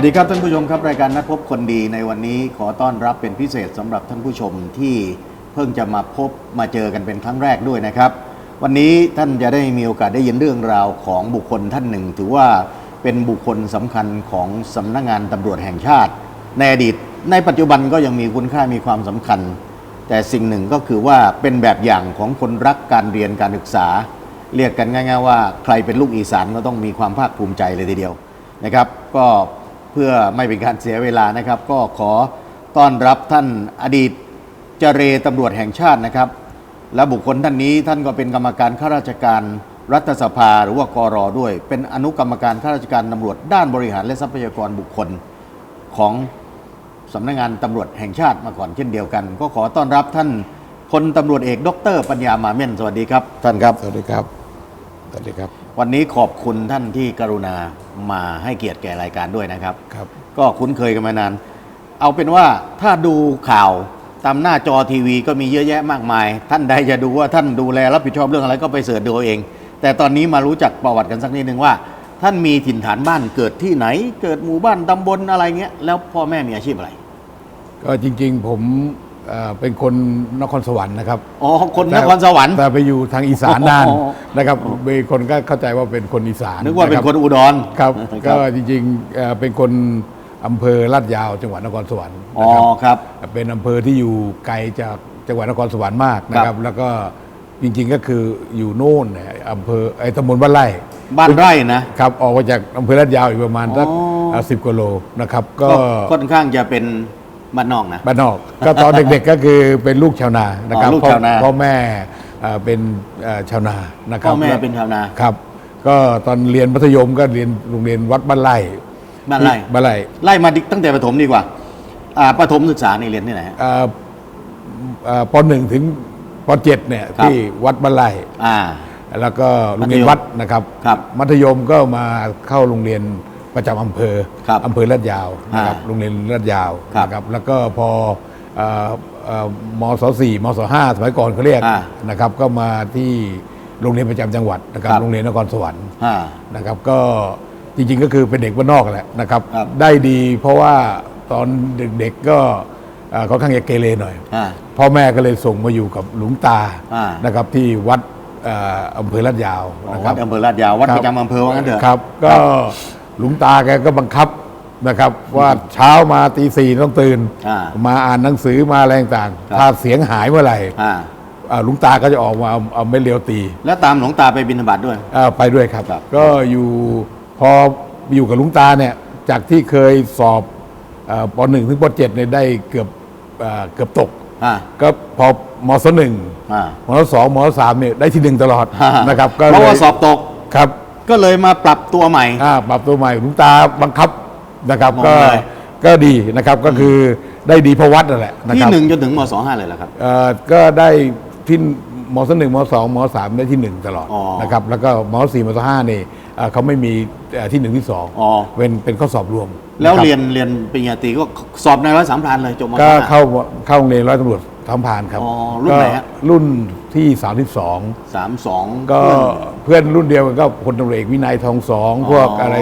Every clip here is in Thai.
วัสดีครับท่านผู้ชมครับรายการนัดพบคนดีในวันนี้ขอต้อนรับเป็นพิเศษสำหรับท่านผู้ชมที่เพิ่งจะมาพบมาเจอกันเป็นครั้งแรกด้วยนะครับ วันนี้ท่านจะได้มีโอกาสได้ยินเรื่องราวของบุคคลท่านหนึ่ง ถือว่าเป็นบุคคลสำคัญของสำนักงานตำรวจแห่งชาติ ในอดีต ในปัจจุบันก็ยังมีคุณค่ามีความสำคัญ แต่สิ่งหนึ่งก็คือว่าเป็นแบบอย่างของคนรักการเรียนการศึกษา เรียกกันง่าย ๆ ว่าใครเป็นลูกอีสานก็ต้องมีความภาคภูมิใจเลยทีเดียวนะครับ ก็ เพื่อไม่เป็นการเสียเวลานะครับ ก็ขอต้อนรับท่านอดีตเจเรตำรวจแห่งชาตินะครับ และบุคคลท่านนี้ท่านก็เป็นกรรมการข้าราชการรัฐสภาหรือว่ากรอด้วย เป็นอนุกรรมการข้าราชการตำรวจด้านบริหารและทรัพยากรบุคคลของสำนักงานตำรวจแห่งชาติมาก่อนเช่นเดียวกัน ก็ขอต้อนรับท่านพลตำรวจเอกดรปัญญามาเม่นสวัสดีครับ ท่านครับ สวัสดีครับ สวัสดีครับ วันนี้ขอบคุณท่านที่กรุณามาให้เกียรติแก่รายการด้วยนะครับ ครับ ก็คุ้นเคยกันมานาน เอาเป็นว่าถ้าดูข่าวตามหน้าจอทีวีก็มีเยอะแยะมากมาย ท่านใดจะดูว่าท่านดูแลรับผิดชอบเรื่องอะไรก็ไปเสิร์ชดูเอาเอง แต่ตอนนี้มารู้จักประวัติกันสักนิดนึงว่า ท่านมีถิ่นฐานบ้านเกิดที่ไหน เกิดหมู่บ้านตำบลอะไรเงี้ยแล้วพ่อแม่มีอาชีพอะไร ก็จริงๆผม เอ่อเป็นคนนครสวรรค์นะครับอ๋อคนนครสวรรค์ แต่ไปอยู่ทางอีสานนานอ๋อ นะครับมีคนก็เข้าใจว่าเป็นคนอีสานนึกว่าเป็นรับคนอุดรครับคก็รับจริงๆเอ่อเป็นคนอำเภอลาดยาวจังหวัดนครสวรรค์อ๋อนะครับ ครับ เป็นอำเภอที่อยู่ไกลจากจังหวัดนครสวรรค์มากนะคครัรับบ แล้วก็จริงๆก็คืออยู่โน่นเนี่ยอำเภอไอ้ตำบลบ้านไร่บ้านไร่นะ ครับออกมาจากอำเภอลาดยาวอีกประมาณสักอ๋อ สิบกิโลนะครับก็ก็ค่อนข้างจะเป็น บ้านนอกนะ บ้านนอก ก็ตอนเด็กๆก็คือเป็นลูกชาวนานะครับอ๋อลูกชาวนา พ่อพ่อแม่เอ่อเป็นเอ่อชาวนานะครับพ่อแม่เป็นชาวนา ครับ ก็ตอนเรียนมัธยมก็เรียนโรงเรียนวัดบ้านไร่บ้านไร่ บ้านไร่ไล่มาดิตั้งแต่ประถมดีกว่า อ่าประถมศึกษานี่เรียนที่ไหนฮะ เอ่อเอ่อปหนึ่งถึงปเจ็ดเนี่ยครับ ที่วัดบ้านไร่ อ่า แล้วก็โรงเรียนมัธยมวัดนะครับ ครับมัธยมก็มาเข้าโรงเรียน ประจำอำเภอครับอำเภอลาดยาวนะครับอ่าโรงเรียนลาดยาวครับนะครับแล้วก็พอเอ่อเอ่อมศสี่มศห้าสมัยก่อนเขาเรียกอ่านะครับก็มาที่โรงเรียนประจำจังหวัดนะครับครับโรงเรียนนครสวรรค์อ่านะครับก็จริงๆก็คือเป็นเด็กบ้านนอกแหละนะครับครับได้ดีเพราะว่าตอนเด็กๆก็เอ่อค่อนข้างจะเกเรหน่อยอ่าพ่อแม่ก็เลยส่งมาอยู่กับหลวงตาอ่านะครับที่วัดเอ่ออำเภอลาดยาวอ๋อนะควัรัดบอำเภอลาดยาววัดคบประจำอำเภอว่างั้นเถอะครับก็ หลวงตาแกก็บังคับนะครับ ว่าเช้ามาตีสี่ต้องตื่น อ่ามาอ่านหนังสือมาอะไรต่างครับๆถ้าเสียงหายเมื่อไหร่อ่า อ่าหลวงตาก็จะออกมาเอาเอาเม็ดเลียวตีแล้วตามหลวงตาไปบิณฑบาตด้วย อ่าไปด้วยครับ ครับ ก็อยู่พออยู่กับหลวงตาเนี่ยจากที่เคยสอบเอ่อปหนึ่งถึงปเจ็ดเนี่ยได้เกือบเอ่อเกือบตก อ่าก็พอมศหนึ่งอ่ามศสองมศสามเนี่ยได้ที่หนึ่งตลอดอ่านะครับก็เพราะลยว่าสอบตก ครับ ก็เลยมาปรับตัวใหม่ อ่าปรับตัวใหม่หลวงตาบังคับนะครับ มองก็เลย ก็ดีนะครับก็คือได้ดีเพราะวัดนั่นแหละนะที่ครับหนึ่งจนถึงมสองห้าเลยเหรอครับ เอ่อก็ได้ที่มศหนึ่งมสองมสามได้ที่หนึ่งตลอดอ๋อนะครับแล้วก็มสี่มศห้านี่เอ่อเขาไม่มีเอ่อที่หนึ่งที่สองอ๋อ เป็นเป็นข้อสอบรวมแล้วะคบ เรียนเรียนปริญญาตรีก็สอบในร้อยสามพรานเลยจบมก็ห้เข้าเข้าโรงเรียนร้อยตำรวจ ทำผ่านครับอ๋อรุ่นไหนฮะ ก็รุ่นที่ 32 สามสอง ก็เพื่อนรุ่นเดียวกันก็พลตำรวจเอกวินัยทองสองอ๋อพวกอะไร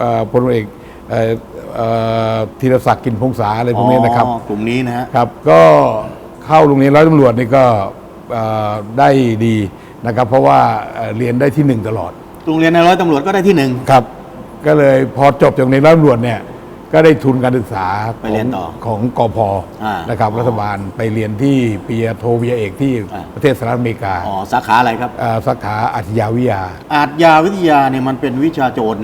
เอ่อพลตำรวจเอกเอ่อเอ่อธีรศักดิ์กินพงษาอะไรพวกนี้นะครับ อ๋อกลุ่มนี้นะฮะ ครับก็เข้าโรงเรียนร้อยตำรวจนี่ก็เอ่อได้ดีนะครับ เพราะว่าเอ่อเรียนได้ที่หนึ่งตลอดโรงเรียนในร้อยตำรวจก็ได้ที่หนึ่ง ครับ ก็เลยพอจบจากโรงเรียนร้อยตำรวจเนี่ย ก็ได้ทุนการศึกษาไปเรียนต่อของกพอ่านะครับอ๋อรัฐบาลไปเรียนที่ปริญญาโทวิทยาเอกที่อ่าประเทศสหรัฐอเมริกาอ๋อสาขาอะไรครับาสาขาอาชญาวิทยา อาทยาวิทยาเนี่ยมันเป็นวิชาโจร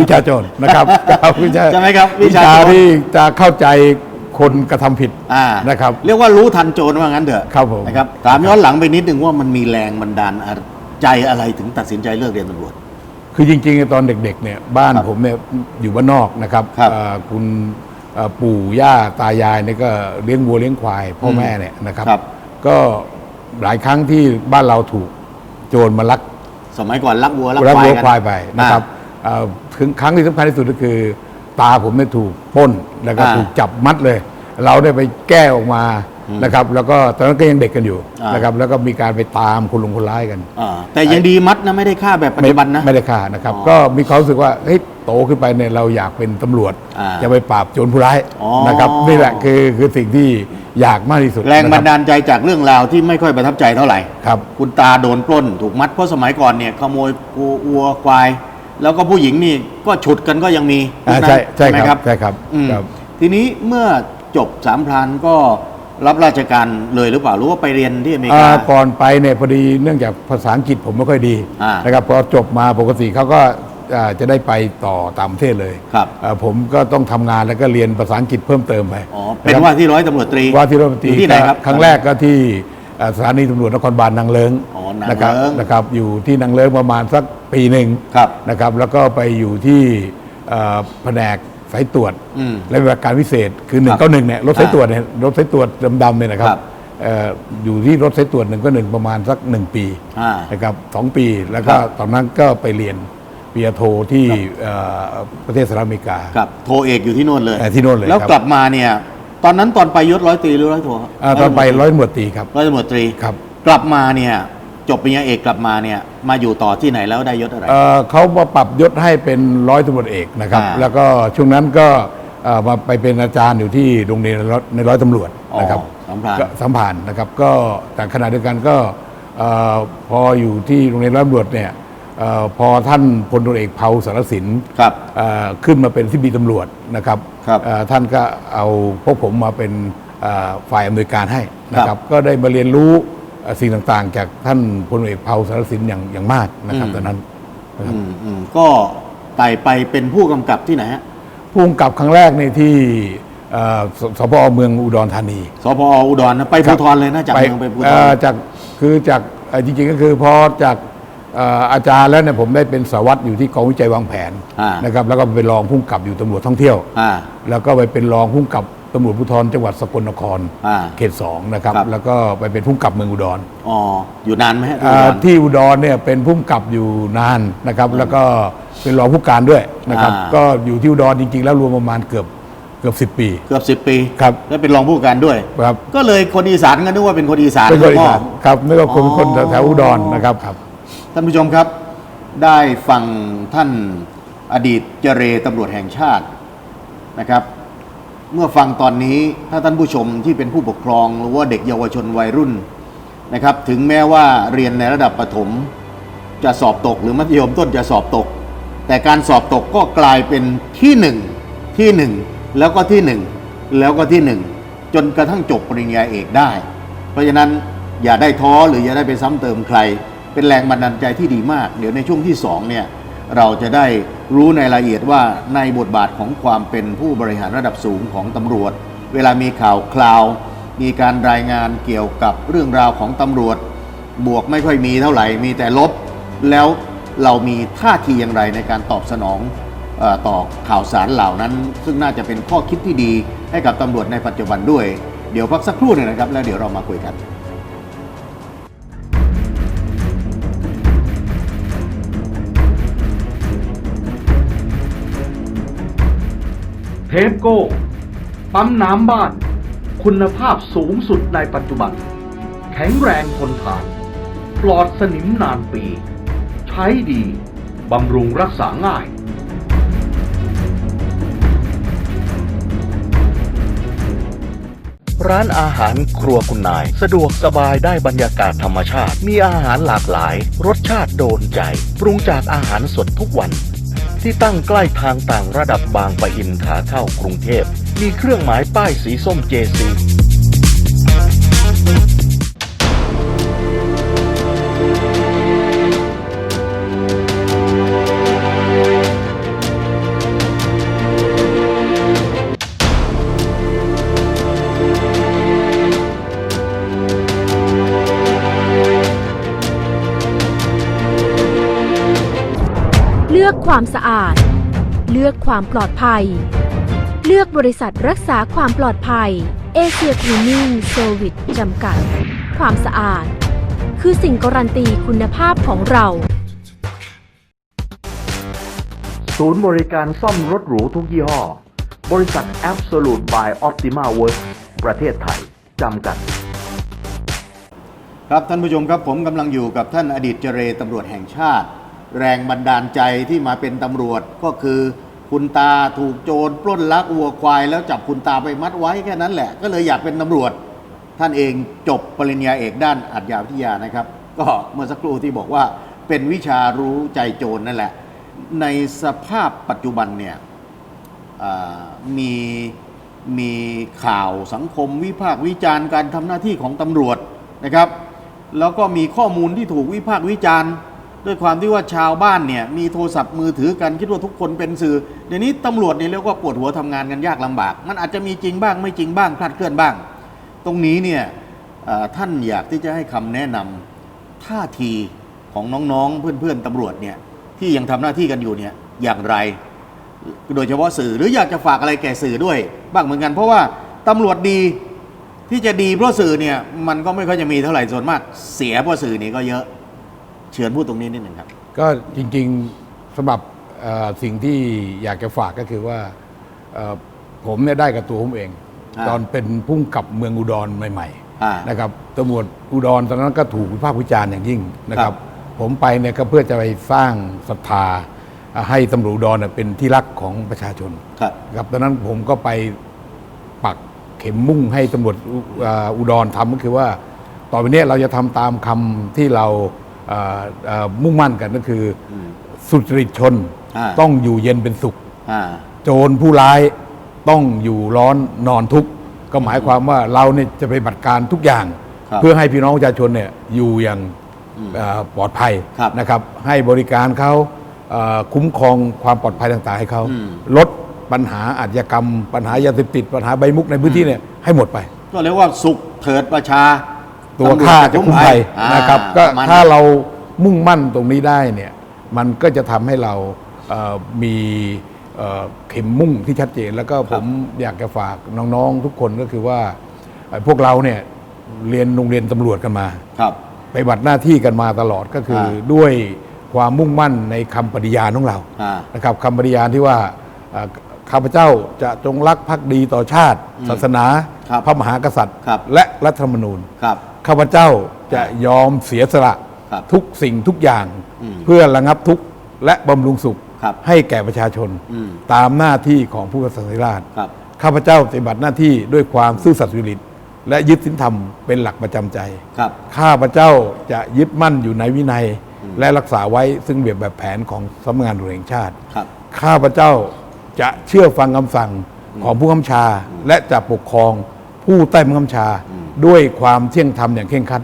วิชาโจรนะครับครับวิชาใช่ไหมครับวิวิชาชาโจรที่จะเข้าใจคนกระทำผิดอ่านะครับเรียกว่ารู้ทันโจรว่างั้นเถอะครับผมนะครับถามย้อนหลังไปนิดนึงว่ามันมีแรงบันดาลใจอะไรถึงตัดสินใจเลิกเรียนตำรวจ คือจริงๆตอนเด็กๆเนี่ยบ้านครับผมเนี่ยอยู่บ้านนอกนะครับครับเอ่อคุณเอ่อปู่ย่าตายายเนี่ยก็เลี้ยงวัวเลี้ยงควายพ่ออืมแม่เนี่ยนะครับ ครับ ก็หลายครั้งที่บ้านเราถูกโจรมาลัก สมัยก่อนรักวัวรักรักควายวัวกัน ควายไปนะครับอ่าเอ่อถึงครั้งที่สำคัญที่สุดก็คือ ตาผมเนี่ยถูกปล้นแล้วก็อ่าถูกจับมัดเลย เราได้ไปแก้ออกมาอืมนะครับ แล้วก็ตอนนั้นก็ยังเด็กกันอยู่อ่าน นะครับ แล้วก็มีการไปตามคนลงคนร้ายกัน อ่าแต่ยังดีมัดนะไม่ได้ฆ่าแบบปัจจุบันนะไม่ได้ฆ่านะครับ อ๋อก็มีความรู้สึกว่าเฮ้ยโตขึ้นไปเนี่ยเราอยากเป็นตำรวจอ่าจะไปปราบโจรผู้ร้ายอ๋อ นะครับนี่แหละคือคือสิ่งที่อยากมากที่สุดแรงบันนะคดาลใจจากเรื่องราวที่ไม่ค่อยประทับใจเท่าไหร่ ครับ คุณตาโดนปล้นถูกมัดเพราะสมัยก่อนเนี่ยขโมยวัวควาย แล้วก็ผู้หญิงนี่ก็ฉุดกันก็ยังมีอ่ายุคนั้นใช่ใช่ไหมครับใช่ครับอืมครับ ทีนี้เมื่อจบสามพรานก็ รับราชการเลยหรือเปล่าหรือว่าไปเรียนที่อเมริอ่ากาก่อนไปเนี่ยพอดีเนื่องจากภาษาอังกฤษผมไม่ค่อยดีอ่านนะครับพอจบมาปกติเขาก็อ่าจะได้ไปต่อต่างประเทศเลยครับ อ่าผมก็ต้องทำงานแล้วก็เรียนภาษาอังกฤษเพิ่มเติมไปอ๋อเป็นะครับว่าที่ร้อยตำรวจตรีว่าที่รัฐมนตรีอยู่ที่ไหนครับ ครั้งแรกก็ที่อ่าสถานีตำรวจนครบาลนางเลิงอ๋อนางนะครับเลิ้งนะครับอยู่ที่นางเลิงประมาณสักปีหนึ่ง ครับ นะครับแล้วก็ไปอยู่ที่เอ่อแผนก สายตรวจอืมและปฏิบัติการพิเศษคือหนึ่ครังบเก้าหนึ่งเนี่ยรถสายตรวจเนี่ยรถสายตรวจดำๆเนี่ยนะครัครับบเอ่ออยู่ที่รถสายตรวจหนึ่งก็หนึ่งประมาณสักหนึ่งปีอ่านะครับสองปีแล้วก็ครับตอนนั้นก็ไปเรียนปริญญาโทที่เอ่อประเทศสหรัฐอเมริกาครับโทเอกอยู่ที่โน่นเลยเอ่อที่โน่นเลยแล้วครับกลับมาเนี่ยตอนนั้นตอนไปยศร้อยตรีหรือร้อยโทครับอ่าตอนไปร้อยตำรวจตรีครับร้อยตำรวจตรีครับ กลับมาเนี่ย จบปริญญาเอกกลับมาเนี่ยมาอยู่ต่อที่ไหนแล้วได้ยศอะไร เอ่อเขามาปรับยศให้เป็นร้อยตำรวจเอกนะครับ อ่า แล้วก็ช่วงนั้นก็เอ่อมาไปเป็นอาจารย์อยู่ที่โรงเรียนในร้อยในร้อยตำรวจนะครับอ๋อสัมพันธ์ก็สัมพันธ์นะครับก็แต่ขณะเดียวกันก็เอ่อพออยู่ที่โรงเรียนร้อยตำรวจเนี่ยเออพอท่านพลตำรวจเอกเผาสารสิน ครับ เอ่อขึ้นมาเป็นที่บีตำรวจนะครับครับเอ่อท่านก็เอาพวกผมมาเป็นเอ่อฝ่ายอำนวยการให้นะคครัรับบก็ได้มาเรียนรู้เอ่อ สิ่งต่างๆ จากท่านพลตำรวจเอกเผาสารสินอย่างอย่างมากนะครับอืมตอนนั้นนะครับอืมอืมก็ไต่ไปเป็นผู้กำกับที่ไหนฮะผู้กำกับครั้งแรกในที่เอ่อสสพเมืองอุดรธานี สพอุดรนะไปภูธรเลยนะจากเมืองไปภูธเอ่รอจากคือจากเอ่อจริงๆก็คือพอจากเอ่ออาจารย์แล้วเนี่ยผมได้เป็นสารวัตรอยู่ที่กองวิจัยวางแผนอ่านะครับแล้วก็ไปเป็นรองผู้กำกับอยู่ตำรวจท่องเที่ยว อ่า แล้วก็ไปเป็นรองผู้กำกับ ตำรวจภูธรจังหวัดสกลนคร อ่า เขตสองนะครับ ครับ แล้วก็ไปเป็นผู้กำกับเมืองอุดรอ๋อ อยู่นานไหมฮะที่อ่าอุดรที่อุดรเนี่ยเป็นผู้กำกับอยู่นานนะครับ แล้วก็เป็นรองผู้การด้วยนะครับ อ่า ก็อยู่ที่อุดรจริง ๆ แล้วรวมประมาณเกือบเกือบสิบ10ปี เกือบสิบปีครับ แล้วเป็นรองผู้การด้วย ครับก็เลยคนอีสานก็นึกว่าเป็นคนอีสานเป็นคนอีพ่อสานครับไม่ว่าคนอ๋อ คนแถวๆอุดรนะครับครับ ท่านผู้ชมครับ ได้ฟังท่านอดีตเจเรตำรวจแห่งชาตินะครับ เมื่อฟังตอนนี้ถ้าท่านผู้ชมที่เป็นผู้ปกครอง หรือว่าเด็กเยาวชนวัยรุ่นนะครับ ถึงแม้ว่าเรียนในระดับประถม จะสอบตกหรือมัธยมต้นจะสอบตก แต่การสอบตกก็กลายเป็นที่หนึ่งที่หนึ่งแล้วก็ที่หนึ่งแล้วก็ที่หนึ่งจนกระทั่งจบปริญญาเอกได้ เพราะฉะนั้นอย่าได้ท้อหรืออย่าได้ไปซ้ำเติมใคร เป็นแรงบันดาลใจที่ดีมาก เดี๋ยวในช่วงที่สองเนี่ยเราจะได้ รู้ในรายละเอียดว่าในบทบาทของความเป็นผู้บริหารระดับสูงของตำรวจ เวลามีข่าวคราว มีการรายงานเกี่ยวกับเรื่องราวของตำรวจ บวกไม่ค่อยมีเท่าไหร่มีแต่ลบ แล้วเรามีท่าทีอย่างไรในการตอบสนองอต่อข่าวสารเหล่านั้น ซึ่งน่าจะเป็นข้อคิดที่ดีให้กับตำรวจในปัจจุบันด้วย เดี๋ยวพักสักครู่หนึ่งนะครับ แล้วเดี๋ยวเรามาคุยกัน เทปโก้ ปั๊มน้ำบ้าน คุณภาพสูงสุดในปัจจุบัน แข็งแรงทนทาน ปลอดสนิมนานปี ใช้ดี บำรุงรักษาง่ายร้านอาหารครัวคุณนาย สะดวกสบายได้บรรยากาศธรรมชาติ มีอาหารหลากหลาย รสชาติโดนใจ ปรุงจากอาหารสดทุกวัน ที่ตั้งใกล้ทางต่างระดับบางปะอินขาเข้ากรุงเทพ มีเครื่องหมายป้ายสีส้มเความสะอาด เลือกความปลอดภัย เลือกบริษัทรักษาความปลอดภัยเอเชียคลีนิ่งเซอร์วิสจำกัด ความสะอาด คือสิ่งการันตีคุณภาพของเรา ศูนย์บริการซ่อมรถหรูทุกยี่ห้อ บริษัท Absolute by Optima Works ประเทศไทย จำกัด ครับท่านผู้ชมครับผมกำลังอยู่กับท่านอดีตเจรตำรวจแห่งชาติ แรงบันดาลใจที่มาเป็นตำรวจก็คือคุณตาถูกโจรปล้นลักวัวควาย แล้วจับคุณตาไปมัดไว้แค่นั้นแหละ ก็เลยอยากเป็นตำรวจ ท่านเองจบปริญญาเอกด้านอัจฉริยะนะครับ ก็เมื่อสักครู่ที่บอกว่าเป็นวิชารู้ใจโจรนั่นแหละ ในสภาพปัจจุบันเนี่ยมีมีข่าวสังคมวิพากษ์วิจารณ์การทำหน้าที่ของตำรวจนะครับ แล้วก็มีข้อมูลที่ถูกวิพากษ์วิจารณ์ ด้วยความที่ว่าชาวบ้านเนี่ยมีโทรศัพท์มือถือกันคิดว่าทุกคนเป็นสื่อเดี๋ยวนี้ตำรวจเนี่ยเรียกว่าปวดหัวทำงานกันยากลำบาก มันอาจจะมีจริงบ้างไม่จริงบ้างคลาดเคลื่อนบ้าง ตรงนี้เนี่ยท่านอยากที่จะให้คำแนะนำท่าทีของน้องๆ เพื่อนๆตำรวจเนี่ยที่ยังทำหน้าที่กันอยู่เนี่ยอย่างไร โดยเฉพาะสื่อหรืออยากจะฝากอะไรแก่สื่อด้วย บ้างเหมือนกัน เพราะว่าตำรวจดีที่จะดีเพราะสื่อเนี่ยมันก็ไม่ค่อยจะมีเท่าไหร่ส่วนมาก เสียเพราะสื่อนี่ก็เยอะ เชิญพูดตรงนี้นิดหนึ่งครับ ก็จริงๆสำหรับเอ่อสิ่งที่อยากจะฝากก็คือว่าเอ่อผมเนี่ยได้กับตัวผมเอง อ่า ตอนเป็นพุ่งกับเมืองอุดรใหม่อ่าๆนะครับตำรวจอุดรตอนนั้นก็ถูกวิพากษ์วิจารณ์อย่างยิ่งนะคครัรับบผมไปเนี่ยก็เพื่อจะไปสร้างศรัทธาอ่าให้ตำรวจอุดรเนี่ยเป็นที่รักของประชาชนครับครับตอนนั้นผมก็ไปปักเข็มมุ่งให้ตำรวจอุอ่าอุดรทำก็คือว่า ต่อไปเนี้เราจะทำตามคำที่เราเอ่อเอ่อ มุ่งมั่นกันก็คืออมสุจริตชนอ่า ต้องอยู่เย็นเป็นสุข อ่า โจรผู้ร้ายต้องอยู่ร้อนนอนทุกข์ก็หมายความว่าเราเนี่ยจะไปบัติการทุกอย่าง ครับเพื่อให้พี่น้องประชาชนเนี่ยอยู่อย่างอืมเอ่อปลอดภัยครับนะครับ ให้บริการเขาเอ่อคุ้มครองความปลอดภัยต่าง ๆ ให้เขาอืม ลดปัญหาอาชญากรรม ปัญหายาเสพติดปัญหาใบมุกในพื้นที่เนี่ยให้หมดไป ก็เรียกว่าสุขเถิดประชา ตัวข้าจะคุ้มภัยอ่านะครับ ก็ประมณถ้านั้นเรามุ่งมั่นตรงนี้ได้เนี่ย มันก็จะทำให้เราเอ่อมีเอ่อเข็มมุ่งที่ชัดเจน แล้วก็ผมอยากจะฝากน้องๆทุกคนก็คือว่าเอ่อพวกเราเนี่ยเรียนโรงเรียนตำรวจกันมาครับไปบัติหน้าที่กันมาตลอดก็คืออาด้วยความมุ่งมั่นในคำปฏิญาณของเราอ่านะครับคำปฏิญาณที่ว่าเอ่อข้าพเจ้าจะจงรักภักดีต่อชาติอืมศาสนาครับพระมหากษัตริย์ครับและรัฐธรรมนูญครับ ข้าพเจ้าจะยอมเสียสละครับทุกสิ่งทุกอย่าง อืมเพื่อระงับทุกข์และบำรุงสุขครับให้แก่ประชาชน อืม ตามหน้าที่ของผู้กษัตริย์ราช ครับ ข้าพเจ้าปฏิบัติหน้าที่ด้วยความซื่อสัตย์สุจริตและยึดศีลธรรมเป็นหลักประจำใจ ครับ ข้าพเจ้าจะยึดมั่นอยู่ในวินัย และรักษาไว้ซึ่งเบียบแบบแผนของสำนักงานตำรวจแห่งชาติ ครับ ข้าพเจ้าจะเชื่อฟังคำสั่งของผู้กำชา และจะปกครองผู้ใต้บังคับบัญชา ด้วยความเที่ยงธรรมอย่างเคร่งครัด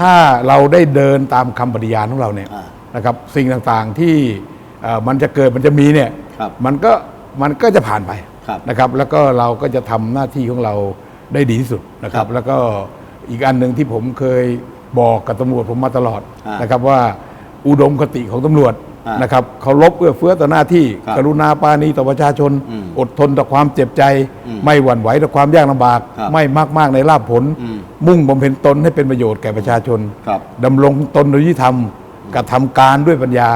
ถ้าเราได้เดินตามคำปฏิญาณของเราเนี่ยอ่านะครับสิ่งต่างๆที่เอ่อมันจะเกิดมันจะมีเนี่ยครับมันก็มันก็จะผ่านไปครับนะครับแล้วก็เราก็จะทำหน้าที่ของเราได้ดีที่สุดนะครัครับบ แล้วก็อีกอันหนึ่งที่ผมเคยบอกกับตำรวจผมมาตลอดอ่าน นะครับว่าอุดมคติของตำรวจ อ่านนะครับเคารพเอื้อเฟื้อต่อหน้าที่ ครับกรุณาปราณีต่อประชาชน อืมอดทนต่อความเจ็บใจ อืมไม่หวั่นไหวต่อความยากลำบาก ครับไม่มากมากๆในลาภผล อืม มุ่งบำเพ็ญตนให้เป็นประโยชน์แก่ประชาชน ครับ ดำรงตนโดยยุติธรรมกระทำการด้วยปัญญา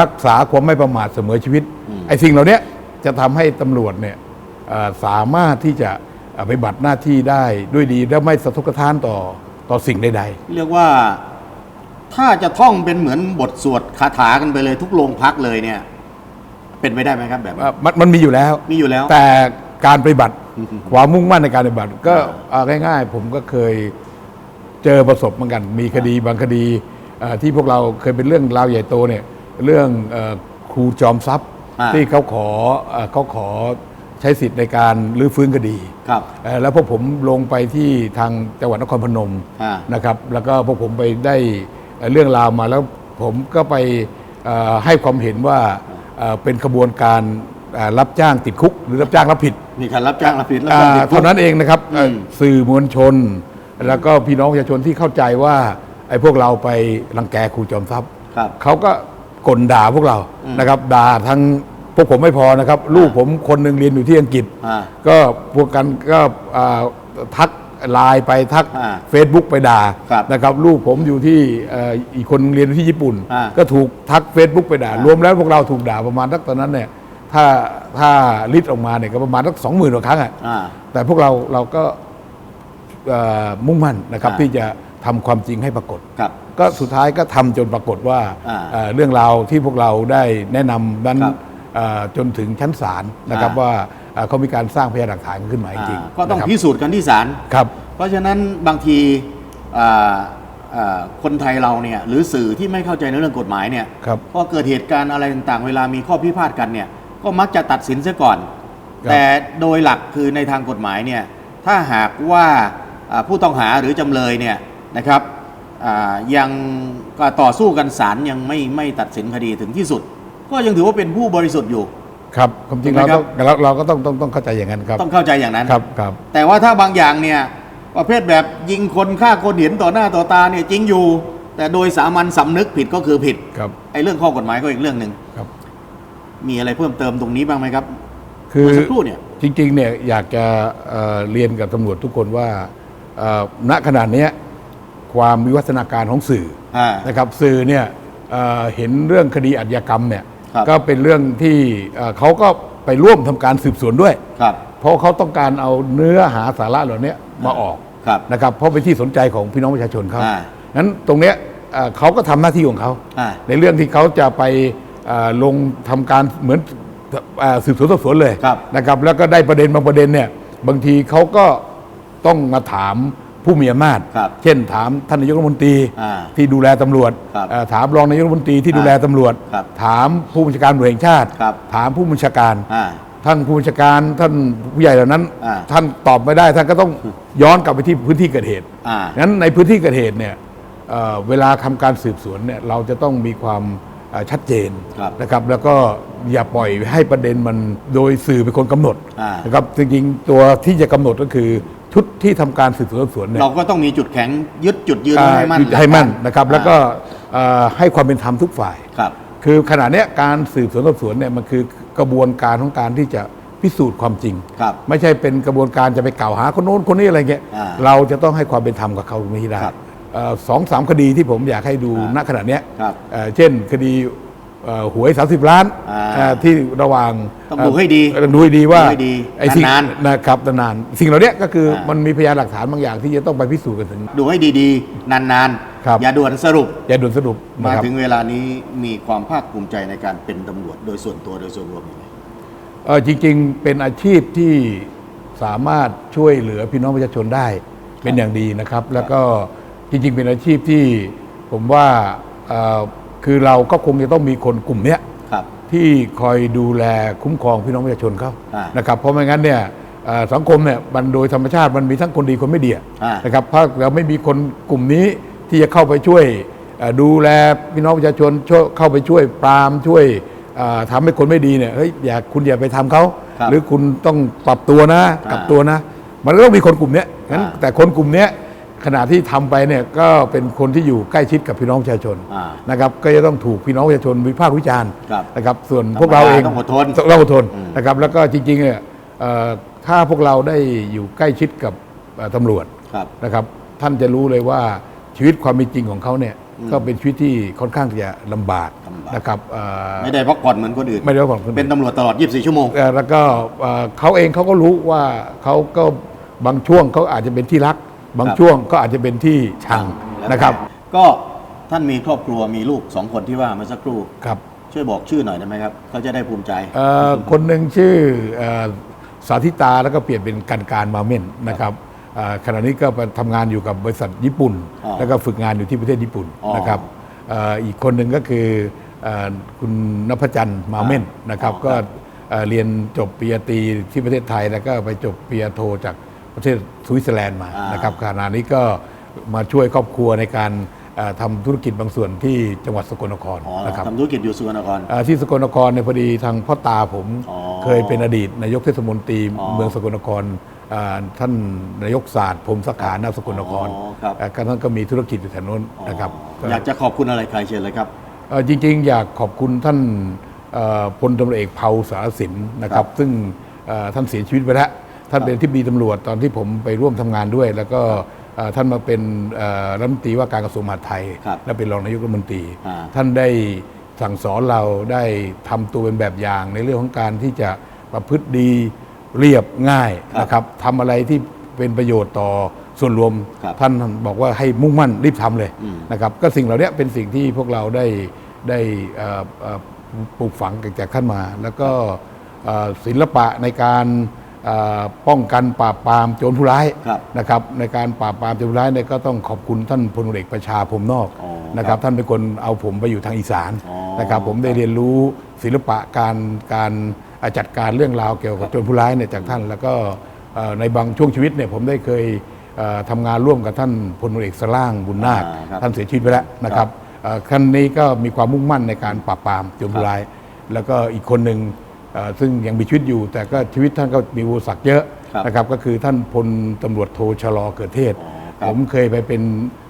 รักษาความไม่ประมาทเสมอชีวิต อืมไอ้สิ่งเหล่านี้จะทำให้ตำรวจเนี่ยเอ่อสามารถที่จะเอ่อไปบัติหน้าที่ได้ด้วยดีและไม่สะทกสะท้านต่อต่อสิ่งใด เรียกว่า ถ้าจะท่องเป็นเหมือนบทสวดคาถากันไปเลยทุกโรงพักเลยเนี่ย เป็นไปได้ไหมครับแบบๆนี้ เอ่อมันมันมีอยู่แล้ว มีอยู่แล้ว แต่การปฏิบัติอืมความมุ่งมั่นในการปฏิบัติ ก็อ่าเอาง่ายๆ ผมก็เคยเจอประสบเหมือนกัน มีคดีบางคดีเอ่อที่พวกเราเคยเป็นเรื่องราวใหญ่โตเนี่ยเรื่องเอ่อครูจอมทรัพย์อ่า ที่เขาขอเอ่อเขาขอใช้สิทธิ์ในการรื้อฟื้นคดี ครับ เอ่อแล้วพวกผมลงไปที่ทางจังหวัดนครพนมอ่านะครับ แล้วก็พวกผมไปได้ เอ่อเรื่องราวมาแล้วผมก็ไปเอ่อให้ความเห็นว่าเอ่อเป็นขบวนการเอ่อรับจ้างติดคุก หรือรับจ้างรับผิดมีการรับจ้างรับผิดแล้วอ่าก็ติดคุกเท่านั้นเองนะครับอืมสื่อมวลชน แล้วก็พี่น้องประชาชนที่เข้าใจว่าไอ้พวกเราไปรังแกครูจอมทรัพย์ครับเขาก็กลด่าพวกเราอืมนะครับด่าทั้งพวกผมไม่พอนะครับ ลูกผมคนหนึ่งเรียนอยู่ที่อังกฤษอ่าก็พวกกันก็อ่าทัก ไลน์ไปทักอ่า Facebook ไปด่าครับนะครับลูกผมอยู่ที่เอ่ออีกคนเรียนอยู่ที่ญี่ปุ่น อ่าก็ถูกทัก Facebook ไปด่าอ่ารรวมแล้วพวกเราถูกด่าประมาณสักตอนนั้นเนี่ยถ้าถ้าลิสต์ออกมาเนี่ยก็ประมาณสักสองหมื่นกว่าครั้งอะอ่าแต่พวกเราเราก็เอ่อมุ่งมั่นนะครับอ่า ที่จะทำความจริงให้ปรากฏ ครับ ก็สุดท้ายก็ทำจนปรากฏว่าอ่าเอ่อเรื่องราวที่พวกเราได้แนะนำนั้นครับเอ่อจนถึงชั้นศาลนะครับอ่าว่า เอ่อเขามีการสร้างพยานหลักฐานขึ้นมาจริงอ่าก็ต้องนะครับพิสูจน์กันที่ศาลครับ เพราะฉะนั้นบางทีอ่าอ่าคนไทยเราเนี่ยหรือสื่อที่ไม่เข้าใจในเรื่องกฎหมายเนี่ยครับพอเกิดเหตุการณ์อะไรต่างๆ เวลามีข้อพิพาทกันเนี่ยก็มักจะตัดสินซะก่อนครับแต่โดยหลักคือในทางกฎหมายเนี่ยถ้าหากว่าอ่าผู้ต้องหาหรือจำเลยเนี่ยนะครับอ่ายังก็ต่อสู้กันศาลยังไม่ไม่ตัดสินคดีถึงที่สุด ก็ยังถือว่าเป็นผู้บริสุทธิ์อยู่ ครับความจริงถูกไหมเราครัต้อบ งเราเราก็ต้องต้องต้องเข้าใจอย่างนั้นครับต้องเข้าใจอย่างนั้น ครับครับ แต่ว่าถ้าบางอย่างเนี่ยประเภทแบบยิงคนฆ่าคนเห็นต่อหน้าต่อตาเนี่ยจริงอยู่ แต่โดยสามัญสำนึกผิดก็คือผิดครับไอ้เรื่องข้อกฎหมายก็อีกเรื่องหนึ่งครับ มีอะไรเพิ่มเติมตรงนี้บ้างไหมครับคือ เมื่อสักครู่เนี่ย จริงๆเนี่ยอยากจะเอ่อเรียนกับตำรวจทุกคนว่าเอ่อณขณะเนี้ยความวิวัฒนาการของสื่ออ่านะครับสื่อเนี่ยเอ่อเห็นเรื่องคดีอาชญากรรมเนี่ย ครับ ก็เป็นเรื่องที่เอ่อเขาก็ไปร่วมทำการสืบสวนด้วย ครับ เพราะเขาต้องการเอาเนื้อหาสาระเหล่านี้มาออกครับนะครับ เพราะเป็นที่สนใจของพี่น้องประชาชนเขาอ่านั้นตรงเนี้ยเอ่อเขาก็ทำหน้าที่ของเขา อ่าในเรื่องที่เขาจะไปเอ่อลงทำการเหมือนเอ่อสืบสวนสอบสวนเลยครับนะครับ แล้วก็ได้ประเด็นบางประเด็นเนี่ยบางทีเขาก็ต้องมาถาม ผู้มีอำนาจ ครับเช่นถามท่านนายกรัฐมนตรีอ่าที่ดูแลตำรวจครับเอ่อถามรองนายกรัฐมนตรีที่ดูแลตำรวจ ครับถามผู้บัญชาการตำรวจแห่งชาติ ครับ ถามผู้บัญชาการ อ่า ท่านผู้บัญชาการท่านผู้ใหญ่เหล่านั้น อ่าท่านตอบไม่ได้ท่านก็ต้องย้อนกลับไปที่พื้นที่เกิดเหตุอ่างั้นในพื้นที่เกิดเหตุเนี่ยเอ่อเวลาทำการสืบสวนเนี่ยเราจะต้องมีความเอ่อชัดเจนครับนะครับ แล้วก็อย่าปล่อยให้ประเด็นมันโดยสื่อเป็นคนกำหนดอ่านะครับจริงๆตัวที่จะกำหนดก็คือ ชุดที่ทำการสืบสวนสอบสวนเนี่ยเราก็ต้องมีจุดแข็งยึดจุดยืนไว้ให้มั่นอ่าให้มั่นนะครับอ่าแล้วก็เอ่อให้ความเป็นธรรมทุกฝ่ายครับ คือขณะเนี้ยการสืบสวนสอบสวนเนี่ยมันคือกระบวนการของการที่จะพิสูจน์ความจริงครับไม่ใช่เป็นกระบวนการจะไปกล่าวหาคนโน้นคนนี้อะไรเงี้ยอ่าเราจะต้องให้ความเป็นธรรมกับเขาตรงนี้ได้ครับเอ่อสองสามคดีที่ผมอยากให้ดูอ่าณขณะเนี้ยครับเอ่อเช่นคดีเอ่อหวย 30 ล้านอ่าเอ่อที่ระหว่างต้องดูให้ดี เอ่อดูให้ดีว่าดูให้ดีไอ้สิ่งนานนะครับนานๆสิ่งเหล่านี้ก็คืออามั มันมีพยานหลักฐานบางอย่างที่จะต้องไปพิสูจน์กันถึง ดูให้ดีๆ นานครับอย่าด่วนสรุป อย่าด่วนสรุปนะมาครับถึงเวลานี้มีความภาคภูมิใจในการเป็นตำรวจ โดยส่วนตัวโดยส่วนรวมยังไง เออจริงๆ เป็นอาชีพที่สามารถช่วยเหลือพี่น้องประชาชนได้เป็นอย่างดีนะครับ แล้วก็จริงๆ เป็นอาชีพที่ผมว่าเอ่อ คือเราก็คงจะต้องมีคนกลุ่มเนี้ยครับ ที่คอยดูแลคุ้มครองพี่น้องประชาชนเขาอ่านนะครับเพราะไม่งั้นเนี่ยเอ่อสังคมเนี่ยมันโดยธรรมชาติมันมีทั้งคนดีคนไม่ดีอะอ่าน นะครับถ้าเราไม่มีคนกลุ่มนี้ที่จะเข้าไปช่วยเอ่อดูแลพี่น้องประชาชนช่วยเข้าไปช่วยปรามช่วยเอ่อทำให้คนไม่ดีเนี่ยเฮ้ยอย่าคุณอย่าไปทำเขาครับหรือคุณต้องปรับตัวนะอ่ากลับตัวนะ มันก็ต้องมีคนกลุ่มเนี้ยงั้นอ่า แต่คนกลุ่มเนี้ย ขณะที่ทำไปเนี่ยก็เป็นคนที่อยู่ใกล้ชิดกับพี่น้องประชาชนอ่านะครับก็จะต้องถูกพี่น้องประชาชนวิพากษ์วิจารณ์ครับนะครับส่วนธรรมพวกเราเองดาต้องอดทนต้องอดทนอืมนะครับแล้วก็จริงๆเนี่ยเอ่อถ้าพวกเราได้อยู่ใกล้ชิดกับเอ่อตำรวจครับนะครับ ท่านจะรู้เลยว่าชีวิตความเป็นจริงของเขาเนี่ยอืมก็เป็นชีวิตที่ค่อนข้างจะลำบากลำบากนะครับเอ่อไม่ได้พักผ่อนเหมือนคนอื่นไม่ได้พักผ่อนคนอื่นเป็นตำรวจตลอด 24 ชั่วโมงเอ่อแล้วก็เอ่อเขาเองเขาก็รู้ว่าเขาก็บางช่วงเขาอาจจะเป็นที่รัก บางครับช่วงก็อาจจะเป็นที่ชังแล้วนะครับแต่ก็ท่านมีครอบครัวมีลูกสองคนที่ว่าเมื่อสักครู่ครับช่วยบอกชื่อหน่อยได้ไหมครับเขาจะได้ภูมิใจเอ่อคนหนึ่งชื่อเอ่อสาธิตาแล้วก็เปลี่ยนเป็นกันการมาเม่นนะครับเอ่อขณะนี้ก็ไปทำงานอยู่กับบริษัทญี่ปุ่นอ๋อแล้วก็ฝึกงานอยู่ที่ประเทศญี่ปุ่นอ๋อนะครับเอ่ออีกคนหนึ่งก็คือเอ่อคุณนพจันทร์มาเม่นนะครับอ๋อก็ครับเอ่อเรียนจบปริญญาตรีที่ประเทศไทยแล้วก็ไปจบปริญญาโทจาก ประเทศสวิตเซอร์แลนด์มาอ่านนะครับขณะนี้ก็มาช่วยครอบครัวในการเอ่อทำธุรกิจบางส่วนที่จังหวัดสกลนครอ๋อนะครับทำธุรกิจอยู่สุวรรณครเอ่อที่สกลนครในยพอดีทางพ่อตาผมอ๋อเคยเป็นอดีตนายกเทศมนตรีอ๋อเมืองสกลนครอ่าท่านนายกศาสตร์ผมสาขาหน้าสกลนครอ๋อครับเอ่อก็ท่านก็มีธุรกิจอยู่แถวโน้นนะครับอ๋ออยากจะขอบคุณอะไรใครเชิญเลยครับเอ่อจริงๆ อยากขอบคุณท่านเอ่อพลตำรวจเอกเผาสารสินนะคครัรับบซึ่งเอ่อท่านเสียชีวิตไปแล้ว ท่านเป็นที่ปดีตำรวจตอนที่ผมไปร่วมทำงานด้วย แล้วก็เอ่อท่านมาเป็นเอ่อรัฐมนตรีว่าการกระทรวงมหาดไทยครับและเป็นรองนายกรัฐมนตรีอ่าท่านได้สั่งสอนเราได้ทำตัวเป็นแบบอย่างในเรื่องของการที่จะประพฤติดีเรียบง่ายครับนะครับทำอะไรที่เป็นประโยชน์ต่อส่วนรวมครับท่านบอกว่าให้มุ่งมั่นรีบทำเลยอืมนะครับ ก็สิ่งเหล่านี้เป็นสิ่งที่พวกเราได้ได้เอ่อเอ่อปลูกฝังจากท่านมา แล้วก็เอ่อศิลปะในการเอ่อ ป้องกันปราบปรามโจรผู้ร้ายครับนะครับในการปราบปรามโจรผู้ร้ายเนี่ยก็ต้องขอบคุณท่านพลเอกประชาผมนอกอ๋อนะครับครับท่านเป็นคนเอาผมไปอยู่ทางอีสานอ๋อนะครับผมได้เรียนรู้ศิลปะการการเอ่อจัดการเรื่องราวเกี่ยวกับโจรผู้ร้ายเนี่ยจากท่าน แล้วก็เอ่อในบางช่วงชีวิตเนี่ยผมได้เคยเอ่อทำงานร่วมกับท่านพลเอกสล่างบุญนาคอ่าครับท่านเสียชีวิตไปแล้วนะครับเอ่อท่านนี้ก็มีความมุ่งมั่นในการปราบปรามโจรผู้ร้าย แล้วก็อีกคนหนึ่งเอ่อ ซึ่งยังมีชีวิตอยู่ แต่ก็ชีวิตท่านก็มีอุปสรรคเยอะครับนะครับก็คือท่านพลตำรวจโทชลอเกิดเทศอ๋อครับผมเคยไปเป็น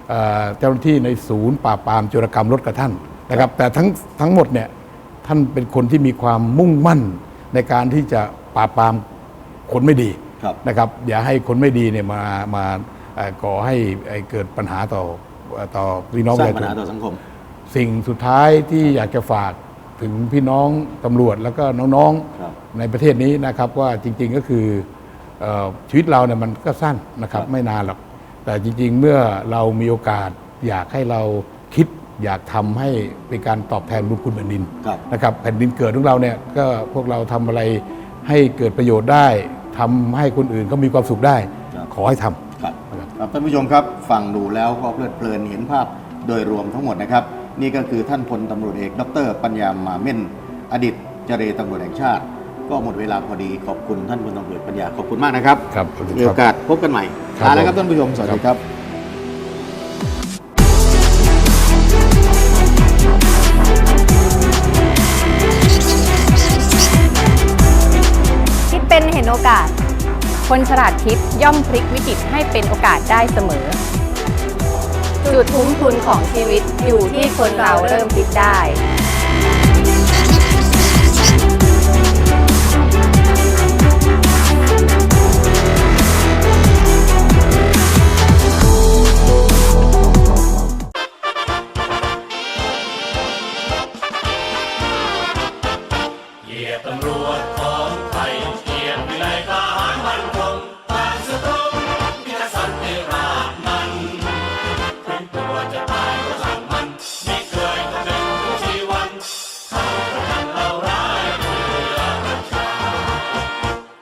เอ่อเจ้าหน้าที่ในศูนย์ปราบปรามโจรกรรมรถกับท่านนะครับแต่ทั้งทั้งหมดเนี่ยท่านเป็นคนที่มีความมุ่งมั่นในการที่จะปราบปรามคนไม่ดีครับนะครับอย่าให้คนไม่ดีเนี่ยมามาเอ่อก่อให้เอ่อเกิดปัญหาต่อเอ่อต่อพี่น้องสปร้างระปัญชาหาชนต่อสังคม สิ่งสุดท้ายที่อยากจะฝาก ถึงพี่น้องตำรวจแล้วก็น้องครับๆในประเทศนี้นะครับว่าจริงๆก็คือเออชีวิตเราเนี่ยมันก็สั้นนะครับครับไม่นานหรอกแต่จริงๆ เมื่อเรามีโอกาสอยากให้เราคิดอยากทำให้เป็นการตอบแทนบุญคุณแผ่นดินครับนะครับแผ่นดินเกิดของเราเนี่ยก็พวกเราทำอะไรให้เกิดประโยชน์ได้ทำให้คนอื่นเขามีความสุขได้ครับขอให้ทำครับครับท่านผู้ชมครับฟังดูแล้วก็เพลิดเพลินเห็นภาพโดยรวมทั้งหมดนะครับ นี่ก็คือท่านพลตำรวจเอก ดร ปัญญามาเม่น อดีตเจรตำรวจแห่งชาติ ก็หมดเวลาพอดีขอบคุณท่านพลตำรวจปัญญาขอบคุณมากนะครับครับขอบคุณครับ มีโอกาสพบกันใหม่ครับลาแล้วครับผม ท่านผู้ชมสวัสดีครับ คิดเป็นเห็นโอกาส คนฉลาดคิดย่อมพลิกวิกฤตให้เป็นโอกาสได้เสมอ จุดคุ้มทุนของชีวิตอยู่ที่คนเราเริ่มคิดได้